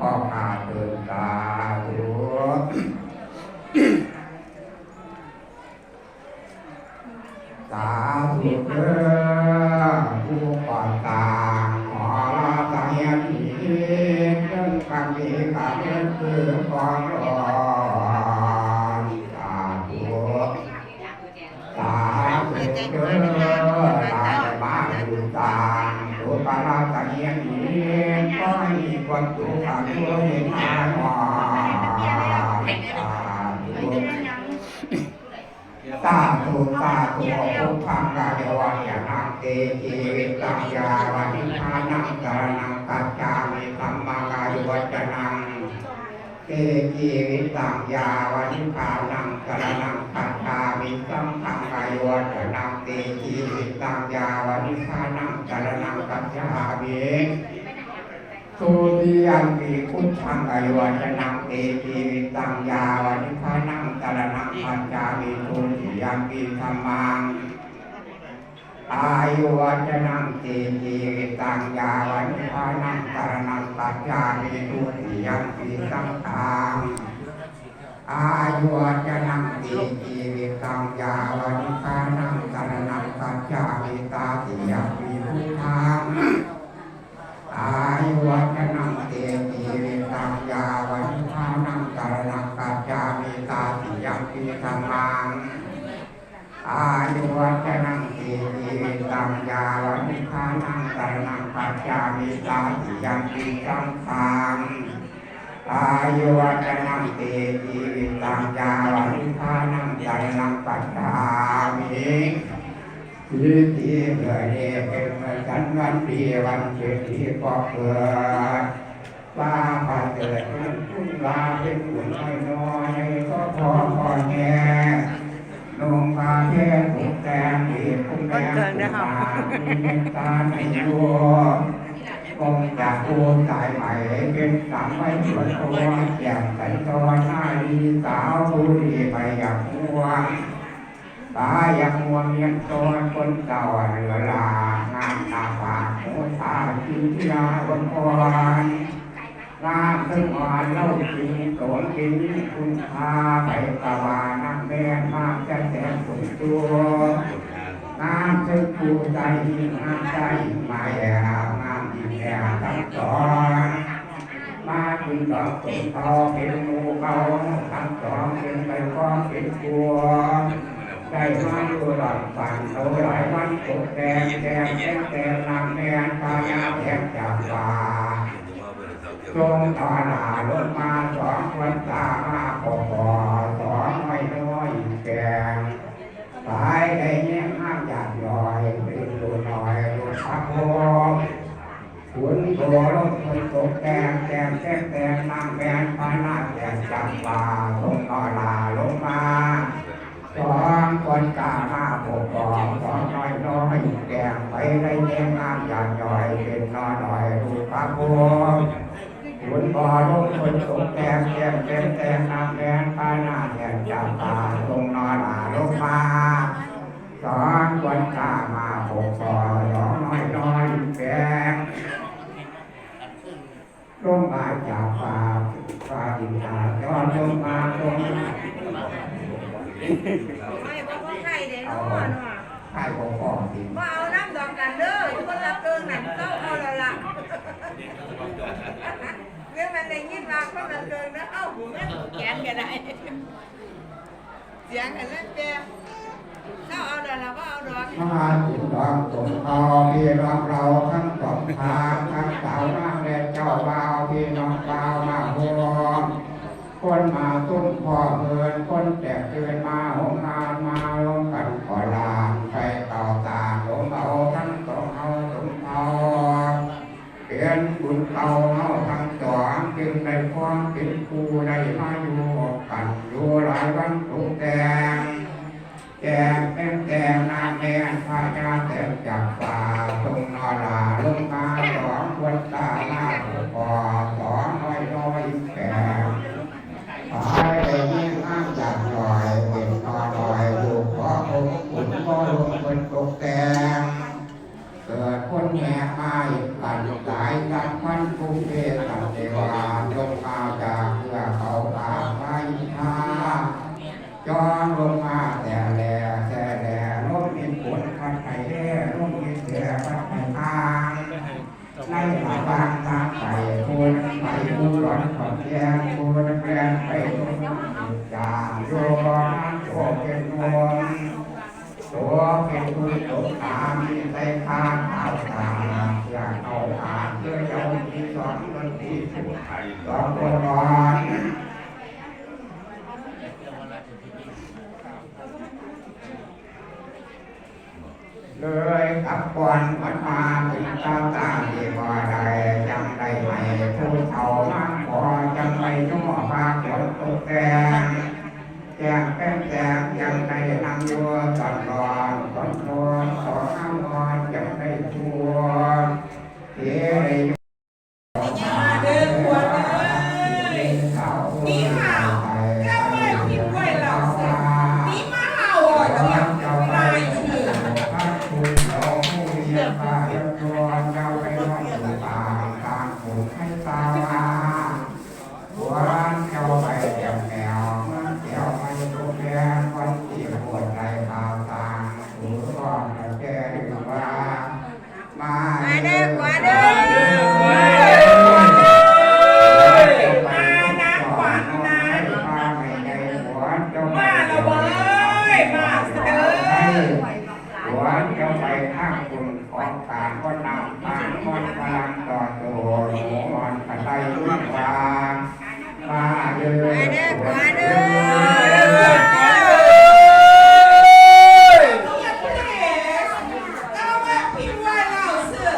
พ่อขาเดินตา สาธุพุทธังกายวันยานังเตจีวิตังยาวันนิพพานังสารนังกัจจามิธัมมังกายวจนังเตจีวิตังยาวันิพานังสารนังกัจจามิสัมมังกายวจนังเตจีวิตังยาวันิพานังสารนังกัจจามิ สุติยังมีพุทธังกายวัจนังเตจีวิตังยาวันนิพพานังสารนังกัจจามิทุติยังมีธรรมังอายุวัจนังตีจีวิตังยาวันพานังกรณังปัจจามิทุติยังมีสังฆังอายุวัจนังตีจีวิตังยาวันพานังกรณังปัจจามิตาติยังมีพุทธัง อายวัจนังเตีจีวิตังยาวันพานังกรณังปัจจามิตาติยัมปีธรรมังอายุวัจนังเตีจีวิตังยาวันนิพพานังสรณังปัจจามิตาติยังปีสังขังอายุวัจนังเตีจีวิตังยาวันนิพพานังสรณังปัจจามิ สิทธิเกิดเดเป็นวันฉันวันปีวันเกิดที่ปอเกิดว่าพอเกิดเป็นคุณลาเป็นบุญน้อยก็พอพอแง่ลงมาเทศถูกแดงดีคุ้มแดงถูกตามีเมตตาในยัวคงจากโอนสายใหม่เป็นสามไม่สวยตัวแจ่มใส่ตอนหน้าดีสาวดูดีไปอย่างม่วง ตาย่างมัวเมียนตัวคนเก่าเหลือลางามตาฝาดโมตาจินทิยาบนพรลาซึ่งอ่อนเล่าจริงโสนกินคุณพาไปกะวานักแม่มากจะแสนสุดตัวงามซึ่งผู้ใจงามใจมาแย่งามอีแย่ทั้งสองมาถึงดอกตุ่มเตาเป็นหมูเก่าทั้งสองเป็นไปก้องเป็นตัว ได้มาอยู่หลังฝันโตหลายวันตกแดงแดงแดงแดงนางแม่ตายาแดงจากฟ้าทรงตาหนาลงมาสองคนตามาปอปอสองไม่น้อยแกงตายได้เงี้ยห้ามอยากลอยเป็นตัวหน้อยตัวพักโลขุนตัวลงคนตกแกงแกงแกงแกงนางแกงพานาแกงจับปลาทรงนอลาลงมา สองคนตามาปอปอสองน้อยน้อยแกงไปได้เงี้ามอยากลอยเป็นนอหน่อยดูพักโลคุณบ่อลงคนสงแกงแกงแกงแกงนางแกงปานาแกงจับตาลงนอนหาลงมาสอนคนตามาหกบ่อสองน้อยน้อยแกงลงมาจากป่าป่าดินตาย้อนลงมาลงมา ไม่ว่าพ่อไข่เด้นอนว่ะใครบอกพ่อสิว่าเอาน้ำดอกกันเด้อคนละเกินหนังเต้าเอาละละเรื่องมันได้ยินมาคนละเกินนะเอ้าหูแม่หูแขนกันได้เสียงกันเล่นเปียเจ้าเอาละละว่าเอาดอกมาจิตดองสมทอพี่น้องเราทั้งสองทางทั้งสาวนางและเจ้าบ่าวพี่น้องบ่าวมาพร้อม คนมาตุ้มพ่อเอินคนแจกเกินมาหงงานมาลงกันขอลางไปเก่าตาลงเอาทั้งสองเอาตุ้มเอาเปลี่ยนบุญเอาเอาทั้งสองจึงได้ความเป็นผู้ได้มาอยู่กันอยู่หลายวันตุกแดงแจกเป็นแจกนางแดงพาญาแตกจากป่าตรงนอลาลงมาสองคนตาหน้าผู้ป สอนคนที่สุดสอนคนนอนเลยกับควันมันมาถึงตาตาที่บ่ได้จังได้ไหมผู้เฒ่ามันพอจังไม่ย่อพาฝนตกแดงแจงแป้งแจงยังได้นำยัวตอนรอนตอนรอนตอนน้ำนอนจังได้ชัวเฮ้ยมา เด้อขวาเด้อ มาน้ำขวัญนะ มาแล้ว มาและเว้ยมาเด้อ หัวเจ้าไปข้างคุณของตาก็นำตางมันพลังต่อตัวหนูมันกระไดรุ่นวางมาเด้อมาเด้อมาเด้อ เจ้าแม่พิมพ์ไว้เราเสือ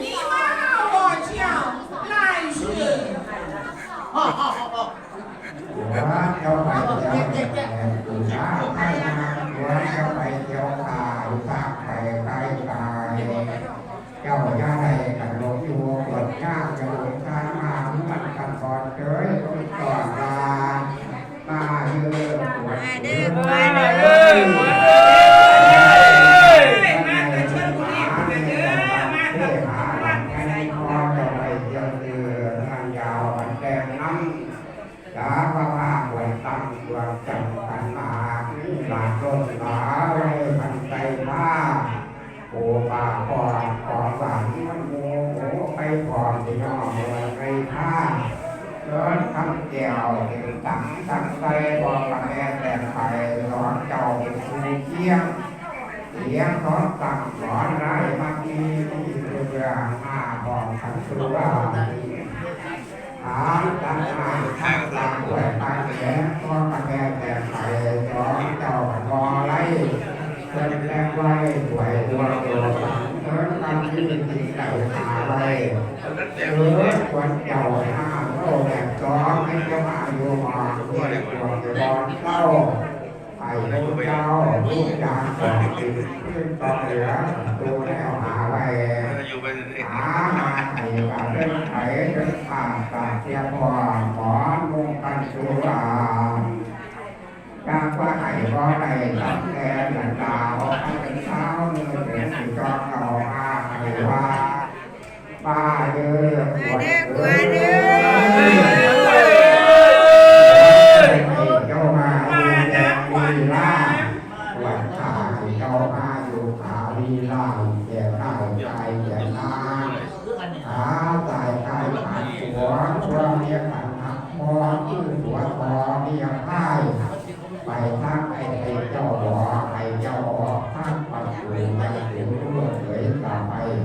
นี่มาเห่าอะเจียมลายชื่อ หัวเจ้าไปเที่ยวแก่ตุลาไทยนา หัวเจ้าไปเที่ยวตาอุตาไปไกลตายเจ้าย่าใดกันลงอยู่ปวดยากจะลงทามาเมื่กันก่อนเจย เดินคำเกี่ยวเห็นตังตั้งใจบอกกับแม่แต่ไปสอนเจ้าเป็นครูเที่ยงเสียงสอนตั้งสอนไรมาทีที่เรื่องมาบอกขันสุราถามตั้งนานข้งตามแหวนตาแขนก็กระแทกแต่ไข่จอนเจ้าพอไล่เดินแรงไว้ถวยหัวโดดเดินตามที่เป็นติดไก่ขาไว้เออควันเจ้าห้า จอให้เจ้ามาอยู่มาเพื่อตัวจะรอนเต้าไอ้ลูกเจ้าลูกจานขอติดขึ้นต่อเหลือตัวแนวหาไว้อยู่ไปเอยหามาไอ้ว่าเดินไถเดินผ่านตาเทียบพอหมอนมุงกันสุราจากว่าไอ้บ่ได้ทำแทนหลังดาวให้เป็นเช้าเนื้อเสียงสิจอกเอามาไอ้ว่าป้าเด้อมาเด้อมาเด้อ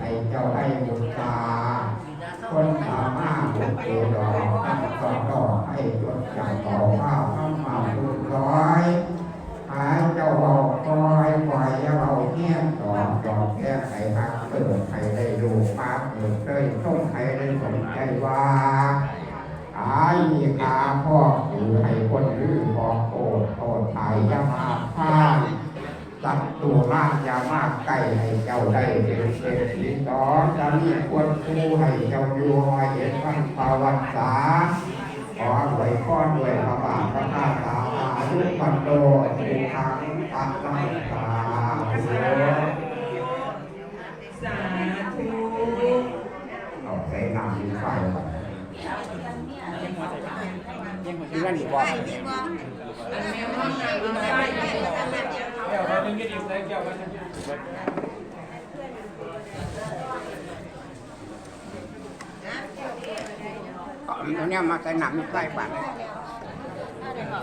าไปไอ้เจ้าได้บุญตา คนสามารถบุญเดอกตั้งต่อดให้จดจำต่อ ฐีต่อจะมีควรคู่ให้เจ้าอยู่หอยเห็นพันภาวันษาขอหวยข้อด้วยพระบาทพระนาตาอายุปันโตสุขังปัตตังสาธุสาธุเอาใส่น้ำมีไฟก่อนดีว่าดีกว่าเเอาเนี่ยมาใส่หนังใส่าเลยอะไรบอก